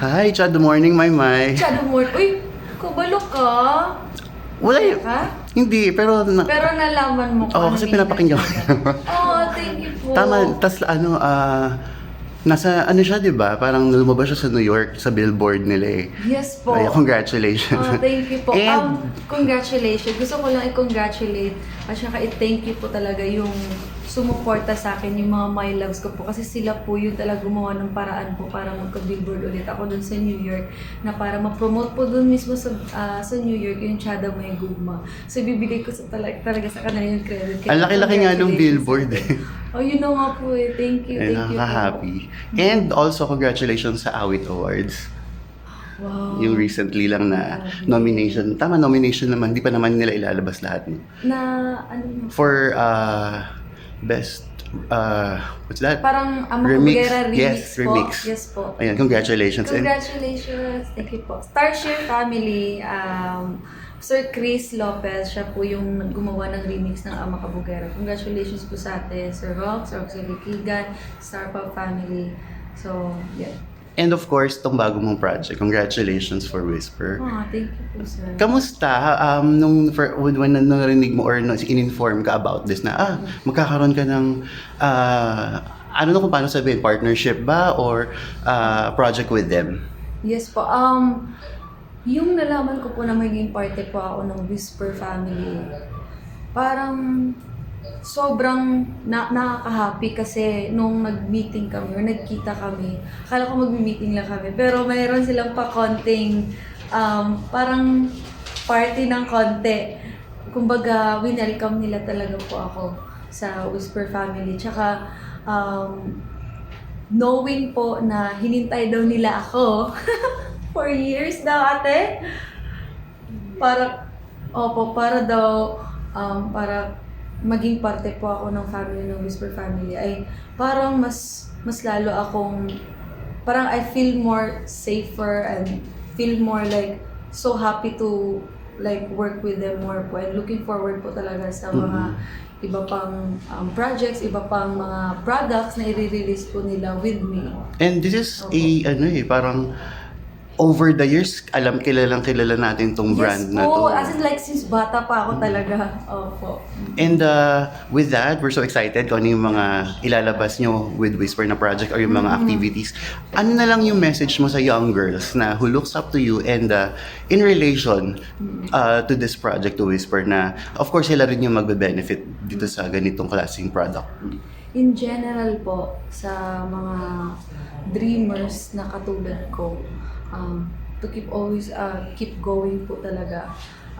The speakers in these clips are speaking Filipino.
Hi, Chad. Good morning, my my. Shadow Moon. Uy, kabalo ka. Wala Kaya y- ka? Hindi, pero... Na, Pero nalaman mo Oo, kung kasi ano pinapakinggan ko. Oh, thank you po. Tama, tas ano, ah... nasa, ano siya, di ba? Parang lumabas siya sa New York, sa billboard nila eh. Yes po. Ay, congratulations. Oh, thank you po. And, um, congratulations. Gusto ko lang i-congratulate at saka i-thank you po talaga yung sumuporta sa akin, yung mga my loves ko po. Kasi sila po yung talaga gumawa ng paraan po para magka-billboard ulit ako dun sa New York na para ma-promote po dun mismo sa, ah, sa New York yung Chada May Gugma. So, ibibigay ko sa talaga, talaga sa kanila yung credit. Kaya ang laki-laki nga nung billboard eh. Oh, yun na nga po eh. Thank you, Eh, thank you nakaka-happy. And also, congratulations sa Awit Awards. Wow. Yung recently lang na nomination. Tama, nomination naman. Di pa naman nila ilalabas lahat. No? Na, ano yun? For uh, best, uh, what's that? Parang Ama Remix. Remix. remix Yes, po. remix. Yes po. Ayan, congratulations. And Congratulations! Thank you po. Starshare Family, um, Sir Chris Lopez, siya po yung gumawa ng remix ng Ama Kabugera. Congratulations po sa atin, Sir Rox, Roxy Kigan, Star Pop Family. So, yeah. And of course, tong bago mong project. Congratulations for Whisper. Ah, thank you po, sir. Kamusta um, nung for, when, when narinig mo or no, in-inform ka about this na ah, magkakaroon ka ng ah, ano na kung paano sabihin, partnership ba or ah, project with them? Yes po. Um, yung nalaman ko po na maging parte po ako ng Whisper Family, parang sobrang na nakaka-happy kasi nung nag-meeting kami or nagkita kami, akala ko mag-meeting lang kami, pero mayroon silang pa konting um, parang party ng konti. Kumbaga, winelcome nila talaga po ako sa Whisper Family. Tsaka, um, knowing po na hinintay daw nila ako for years daw ate. Para, opo, para daw, um, para maging parte po ako ng family ng Whisper Family ay parang mas mas lalo akong parang I feel more safer and feel more like so happy to like work with them more po. And looking forward po talaga sa mga iba pang um, projects, iba pang mga products na i-release po nila with me. And this is a, ano eh, parang over the years, alam, kilalang kilala natin tong brand yes na to. as in like since bata pa ako talaga. Opo. And uh, with that, we're so excited kung ano yung mga ilalabas nyo with Whisper na project or yung mga Mm-hmm. activities. Ano na lang yung message mo sa young girls na who looks up to you and uh, in relation Mm-hmm. uh, to this project to Whisper na of course sila rin yung magbe-benefit dito sa ganitong klaseng product. In general po, sa mga dreamers na katulad ko, um, to keep always, uh, keep going po talaga.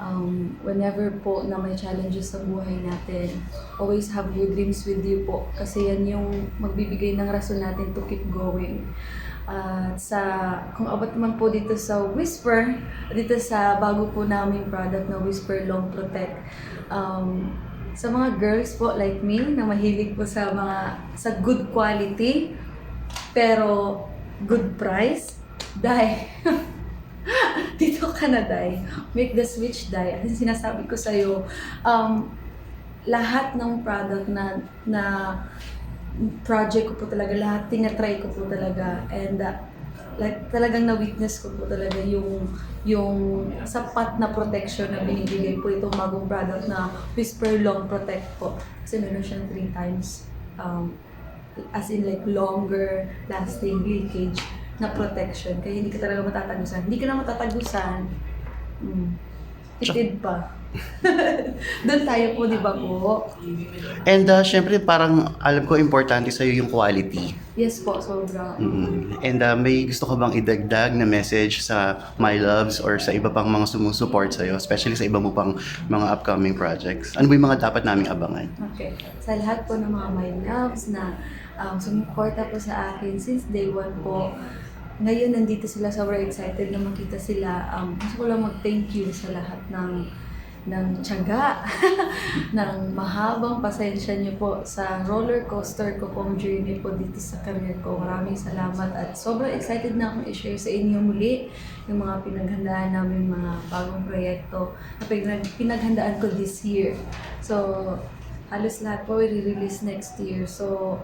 Um, whenever po na may challenges sa buhay natin, always have your dreams with you po. Kasi yan yung magbibigay ng rason natin to keep going. At sa, kung abot man po dito sa Whisper, dito sa bago po naming product na Whisper Long Protect, um, sa mga girls po like me na mahilig po sa mga sa good quality pero good price dahil dito ka na dai. Make the switch dai. As in, sinasabi ko sa um lahat ng product na na project ko po talaga lahat tinatry ko po talaga. And uh, like talagang na-witness ko po talaga yung yung sapat na protection na binibigay po itong bagong product na Whisper Long Protect po. Kasi meron siyang three times um, as in like longer lasting leakage na protection. Kaya hindi ka talaga matatagusan. Hindi ka na matatagusan. Mm. Tipid pa. Doon tayo po, di ba po? And uh, syempre parang alam ko importante sa'yo yung quality. Yes po, sobra. Mm. And uh, may gusto ka bang idagdag na message sa My Loves or sa iba pang mga sumusuport sa'yo, especially sa iba mo pang mga upcoming projects? Ano ba yung mga dapat naming abangan? Okay. Sa lahat po ng mga my loves na um, sumuporta po sa akin since day one po, ngayon nandito sila, sobrang excited na makita sila. Um, gusto ko lang mag-thank you sa lahat ng ng tiyaga, ng mahabang pasensya niyo po sa roller coaster ko pong journey po dito sa career ko. Maraming salamat at sobrang excited na akong i-share sa inyo muli yung mga pinaghandaan namin mga bagong proyekto na pinag- pinaghandaan ko this year. So, halos lahat po i-release next year. So,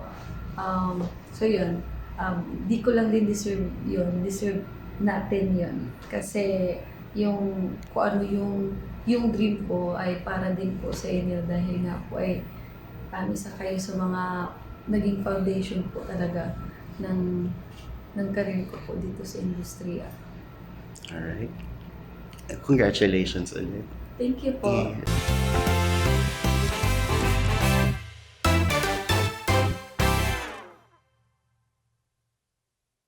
um, so yun. Um, di ko lang din deserve yun. Deserve natin yun. Kasi yung kung ano yung yung dream ko ay para din po sa inyo dahil nga po ay ano isa kayo sa mga naging foundation po talaga ng ng career ko po dito sa industriya. Alright. Congratulations ulit. Thank you po. Yeah.